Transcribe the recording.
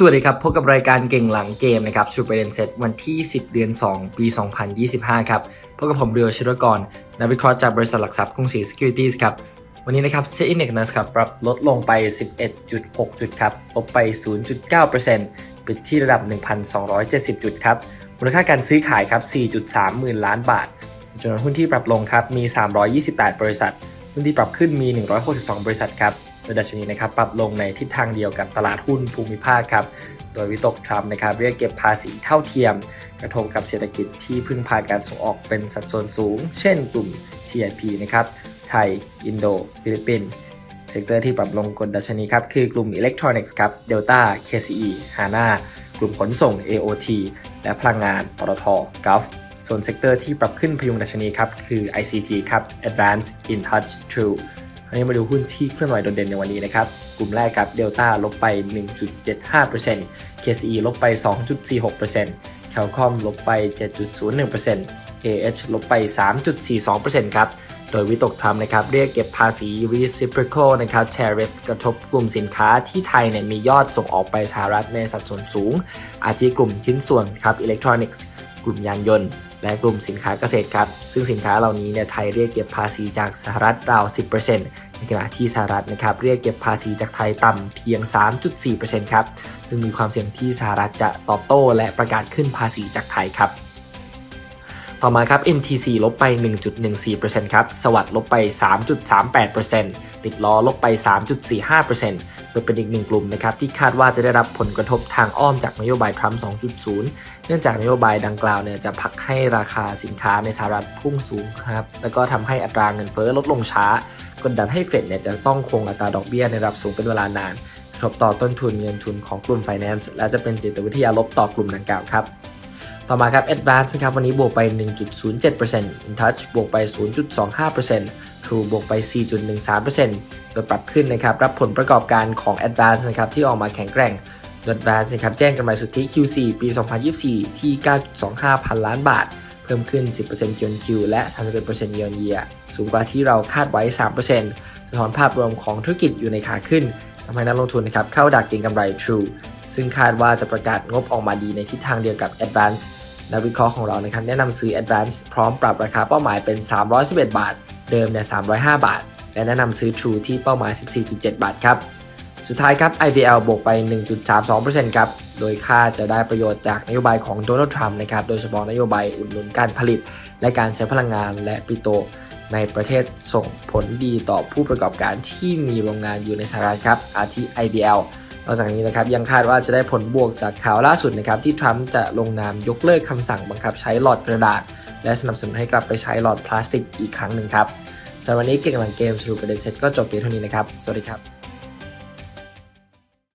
สวัสดีครับ พบกับรายการเก่งหลังเกมนะครับชูประเด็นเซตวันที่ 10 เดือน 2 ปี 2025 ครับพบกับผมเรียวชิรกรนักวิเคราะห์จากบริษัทหลักทรัพย์กรุงศรี Securities ครับ วันนี้นะครับเซ็นอินเด็กนะครับปรับลดลงไป 11.6 จุดครับลบไป 0.9%ปิดที่ระดับ 1,270 จุดครับ มูลค่าการซื้อขายครับ 4.3 หมื่นล้านบาทจำนวนหุ้นที่ปรับลงครับมี 328 บริษัท หุ้นที่ปรับขึ้นมี 162 บริษัทครับ ดยดัชนีนะครับปรับลงในทิศทางเดียวกับตลาดหุ้นภูมิภาคครับโดยวิตกทรัมป์นะครับเรียกเก็บภาษีเท่าเทียม กระทบกับเศรษฐกิจที่พึ่งพาการส่งออกเป็นสัดส่วนสูง เช่นกลุ่ม TIP นะครับไทย อินโด ฟิลิปปินส์เซกเตอร์ที่ปรับลงกลดัชนีครับคือกลุ่มอิเล็กทรอนิกส์ครับเดลต้า KCE HANA กลุ่มขนส่ง AOT และพลังงานปตท Gulf ส่วนเซกเตอร์ที่ปรับขึ้นพยุงดัชนีครับคือ ICT ครับ Advanced InTouch True คราวนี้มาดูหุ้นที่เคลื่อนไหวโดดเด่นในวันนี้นะครับ กลุ่มแรกครับเดลต้าลบไป 1.75% KCE ลบไป 2.46% Calcom ลบไป 7.01% AH ลบไป 3.42%ครับ โดยวิตกทรัมนะครับเรียกเก็บภาษี reciprocal นะครับ tariff กระทบกลุ่มสินค้าที่ไทยเนี่ยมียอดส่งออกไปสหรัฐในสัดส่วนสูง อาทิกลุ่มชิ้นส่วนครับ electronics กลุ่มยานยนต์และกลุ่มสินค้าเกษตรครับ ซึ่งสินค้าเหล่านี้เนี่ยไทยเรียกเก็บภาษีจากสหรัฐราว 10%ในขณะที่สหรัฐนะครับเรียกเก็บภาษีจากไทยต่ำเพียง 3.4%ครับ จึงมีความเสี่ยงที่สหรัฐจะตอบโต้ และประกาศขึ้นภาษีจากไทยครับ ต่อมาครับ MTC ลบไป 1.14%ครับ สวัสด์ลบไป 3.38%ติดล้อลบไป 3.45%โดยเป็นอีกหนึ่งกลุ่มนะครับที่คาดว่าจะได้รับผลกระทบทางอ้อมจากนโยบายทรัมป์2.0 เนื่องจากนโยบายดังกล่าวเนี่ยจะผลักให้ราคาสินค้าในสหรัฐพุ่งสูงครับ แล้วก็ทำให้อัตราเงินเฟ้อลดลงช้ากดดันให้เฟดเนี่ยจะต้องคงอัตราดอกเบี้ยในระดับสูงเป็นเวลานานกระทบต่อต้นทุนเงินทุนของกลุ่ม Finance และจะเป็นจิตวิทยาลบต่อกลุ่มดังกล่าวครับ ต่อมาครับ Advance นะครับวันนี้บวกไป 1.07% InTouch บวกไป 0.25% True บวกไป 4.13%โดยปรับขึ้นนะครับรับผลประกอบการของ Advance นะครับที่ออกมาแข็งแกร่งโดย Advance นะครับแจ้งกำไรสุทธิ Q4 ปี 2024 ที่ 9.25 พันล้านบาท เพิ่มขึ้น 10% QoQ และ 31% Year on Year สูงกว่าที่เราคาดไว้ 3%สะท้อนภาพรวมของธุรกิจอยู่ในขาขึ้น ทำให้นักลงทุนนะครับเข้าดักเก็งกำไร True ซึ่งคาดว่าจะประกาศงบออกมาดีในทิศทางเดียวกับ Advance นักวิเคราะห์ของเรานะครับแนะนำซื้อ Advance พร้อมปรับราคาเป้าหมายเป็น 311 บาท เดิมเนี่ย305 บาท และแนะนำซื้อ True ที่เป้าหมาย 14.7 บาทครับ สุดท้ายครับ IPL บวกไป 1.32%ครับ โดยค่าดจะได้ประโยชน์จากนโยบายของโดนัลด์ทรัมป์นะครับ โดยเฉพาะนโยบายอุดหนุนการผลิต และการใช้พลังงานและปิโตร ในประเทศส่งผลดีต่อผู้ประกอบการที่มีโรงงานอยู่ในสหรัฐครับอาทิ IBL นอกจากนี้นะครับยังคาดว่าจะได้ผลบวกจากข่าวล่าสุดนะครับที่ทรัมป์จะลงนามยกเลิกคำสั่งบังคับใช้หลอดกระดาษ และสนับสนุนให้กลับไปใช้หลอดพลาสติกอีกครั้งหนึ่งครับสำหรับวันนี้เก่งหลังเกมสรุปประเด็นเสร็จก็จบเพียงเท่านี้นะครับ สวัสดีครับ